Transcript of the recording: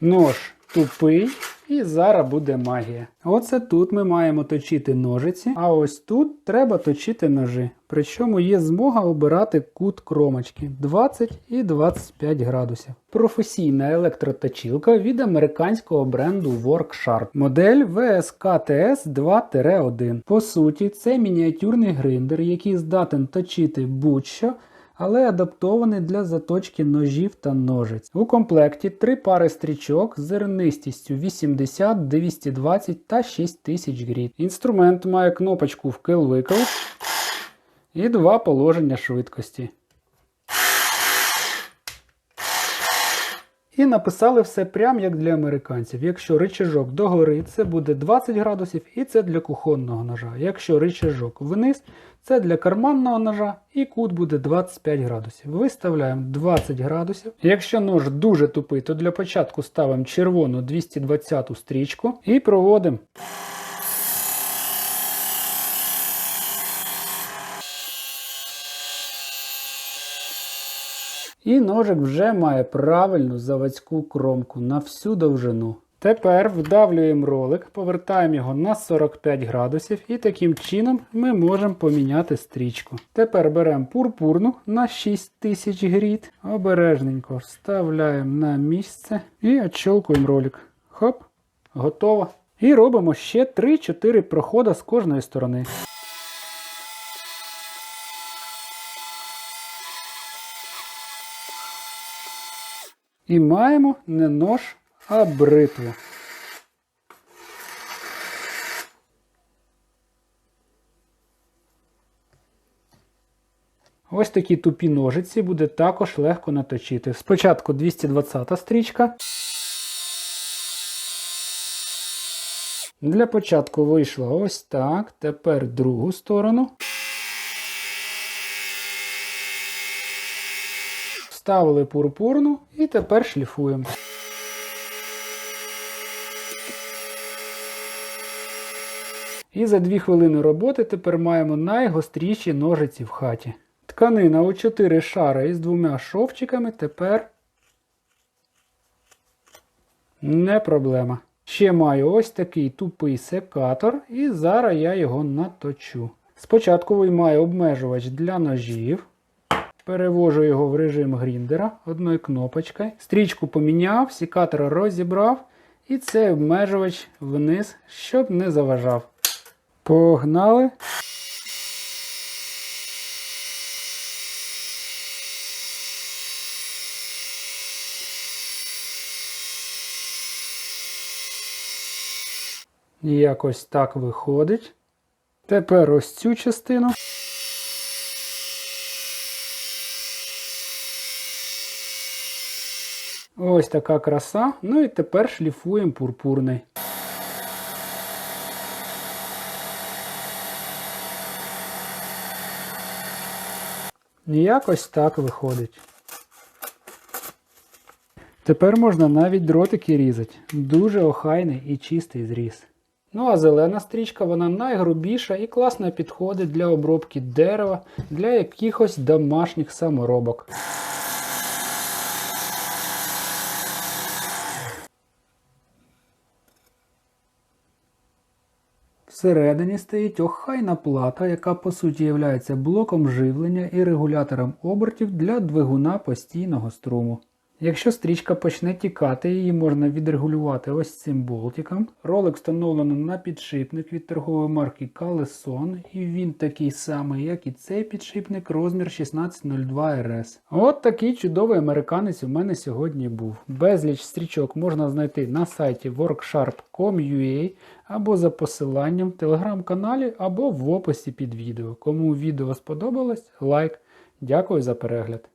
Нож тупий. І зараз буде магія. Оце тут ми маємо точити ножиці, а ось тут треба точити ножи. Причому є змога обирати кут кромочки 20 і 25 градусів. Професійна електроточілка від американського бренду Worksharp. Модель VSK-TS 2-1. По суті, це мініатюрний гриндер, який здатен точити будь-що, але адаптований для заточки ножів та ножиць. У комплекті три пари стрічок з зернистістю 80, 220 та 6000 гріт. Інструмент має кнопочку вкил-викил і два положення швидкості. І написали все прям як для американців. Якщо ричажок догори, це буде 20 градусів, і це для кухонного ножа. Якщо ричажок вниз, це для карманного ножа, і кут буде 25 градусів. Виставляємо 20 градусів. Якщо нож дуже тупий, то для початку ставимо червону 220 стрічку і проводимо. І ножик вже має правильну заводську кромку на всю довжину. Тепер вдавлюємо ролик, повертаємо його на 45 градусів і таким чином ми можемо поміняти стрічку. Тепер беремо пурпурну на 6000 гріт, обережненько вставляємо на місце і відщолкуємо ролик. Хоп, готово. І робимо ще 3-4 проходи з кожної сторони. І маємо не нож, а бритву. Ось такі тупі ножиці буде також легко наточити. Спочатку 220 стрічка. Для початку вийшло ось так. Тепер другу сторону. Вставили пурпурну і тепер шліфуємо. І за 2 хвилини роботи тепер маємо найгостріші ножиці в хаті. Тканина у 4 шари із двома шовчиками тепер не проблема. Ще маю ось такий тупий секатор, і зараз я його наточу. Спочатку виймаю обмежувач для ножів. Перевожу його в режим гріндера одною кнопочкою. Стрічку поміняв, секатор розібрав. І цей обмежувач вниз, щоб не заважав. Погнали. Якось так виходить. Тепер ось цю частину. Ось така краса. Ну і тепер шліфуємо пурпурний. Якось так виходить. Тепер можна навіть дротики різати. Дуже охайний і чистий зріз. Ну а зелена стрічка вона найгрубіша і класно підходить для обробки дерева, для якихось домашніх саморобок. Всередині стоїть охайна плата, яка по суті є блоком живлення і регулятором обертів для двигуна постійного струму. Якщо стрічка почне тікати, її можна відрегулювати ось цим болтиком. Ролик встановлено на підшипник від торгової марки Caleson, і він такий самий, як і цей підшипник, розмір 1602 RS. От такий чудовий американець у мене сьогодні був. Безліч стрічок можна знайти на сайті worksharp.com.ua або за посиланням в телеграм-каналі, або в описі під відео. Кому відео сподобалось, лайк. Дякую за перегляд.